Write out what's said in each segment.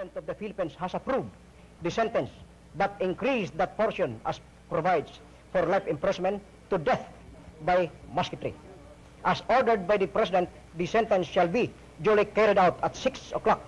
President of the Philippines has approved the sentence that increased that portion as provides for life imprisonment to death by musketry. As ordered by the President, the sentence shall be duly carried out at 6 o'clock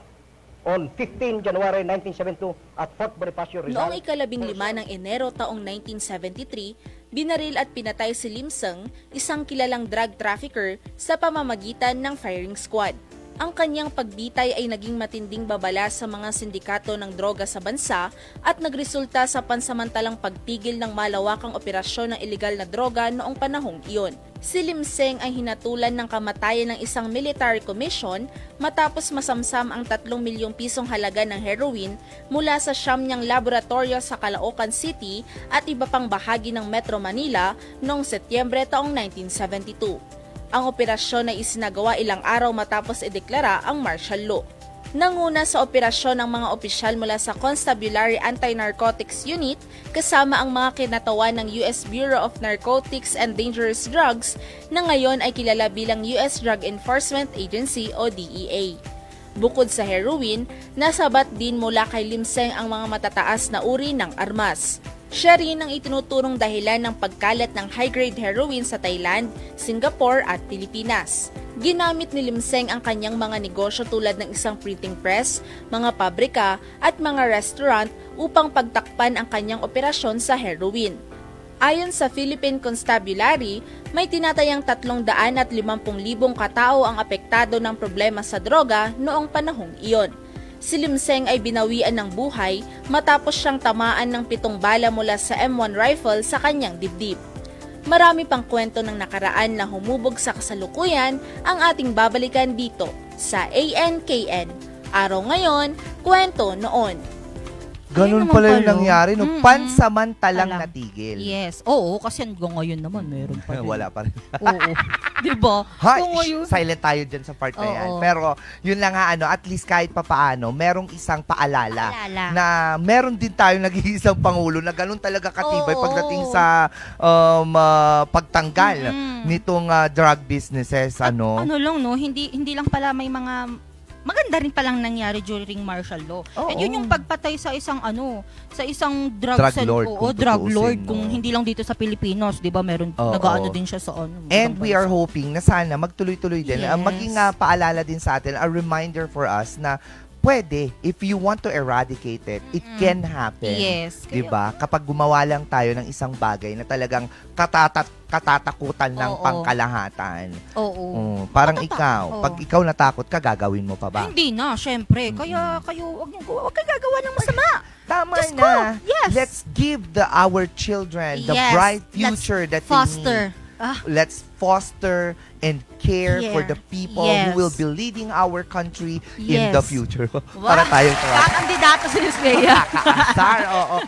on 15 January 1972 at Fort Bonifacio, Rizal. Noong ikalabing lima ng Enero taong 1973, binaril at pinatay si Lim Seng, isang kilalang drug trafficker, sa pamamagitan ng firing squad. Ang kanyang pagbitay ay naging matinding babala sa mga sindikato ng droga sa bansa at nagresulta sa pansamantalang pagtigil ng malawakang operasyon ng ilegal na droga noong panahong iyon. Si Lim Seng ay hinatulan ng kamatayan ng isang military commission matapos masamsam ang 3 milyong pisong halaga ng heroin mula sa siyam niyang laboratorio sa Caloocan City at iba pang bahagi ng Metro Manila noong Setyembre taong 1972. Ang operasyon ay isinagawa ilang araw matapos ideklara ang martial law. Nanguna sa operasyon ng mga opisyal mula sa Constabulary Anti-Narcotics Unit kasama ang mga kinatawan ng US Bureau of Narcotics and Dangerous Drugs na ngayon ay kilala bilang US Drug Enforcement Agency o DEA. Bukod sa heroin, nasabat din mula kay Limseng ang mga matataas na uri ng armas. Siya rin ang itinuturong dahilan ng pagkalat ng high-grade heroin sa Thailand, Singapore at Pilipinas. Ginamit ni Limseng ang kanyang mga negosyo tulad ng isang printing press, mga pabrika at mga restaurant upang pagtakpan ang kanyang operasyon sa heroin. Ayon sa Philippine Constabulary, may tinatayang 350,000 katao ang apektado ng problema sa droga noong panahong iyon. Si Limseng ay binawian ng buhay matapos siyang tamaan ng pitong bala mula sa M1 rifle sa kanyang dibdib. Marami pang kwento ng nakaraan na humubog sa kasalukuyan ang ating babalikan dito sa ANKN. Araw ngayon, kwento noon. Ganun pala yung pala. nangyari, no? Mm-mm. Pansamantalang Alam. natigil. Yes. Oo, kasi hanggang ngayon naman meron pa rin. Wala pa rin. Oo. Di ba? Ha, Hanggang ngayon. silent tayo dyan sa part na yan. Oo. Pero, yun lang nga, ano, at least kahit papaano, merong isang paalala, Paalala. na meron din tayo nag-iisang pangulo na ganun talaga katibay Oo. pagdating sa um, ah, pagtanggal Mm-mm. nitong ah, drug businesses, ano. Ano lang, no? Hindi, hindi lang pala may mga maganda rin palang nangyari during martial law. Oo. And yun yung pagpatay sa isang ano, sa isang drug, Drug sell- lord, kung drug lord no? kung hindi lang dito sa Pilipinas, 'di ba? Meron Oo. nagaano din siya sa ano. And we are hoping na sana magtuloy-tuloy din. Ah, Yes. maging ah, paalala din sa atin, a reminder for us na pwede, if you want to eradicate it, it Mm-mm. can happen. Yes. Di ba? Kapag gumawa lang tayo ng isang bagay na talagang katatat katatakutan ng Oo. pangkalahatan. Oo. Oh, parang Matata- ikaw, oo. pag ikaw natakot ka, gagawin mo pa ba? Hindi na, syempre. Kaya kayo, wag niyo wag kayo gagawa ng masama. Tama Diyos na. ko, yes. Let's give the our children the Yes. bright Let's future that they Foster. Ah, Let's foster and care for Care. the people Yes. who will be leading our country in Yes. the future. Para tayong. Kakandidato si Miss Bea. Kakaasar, oo.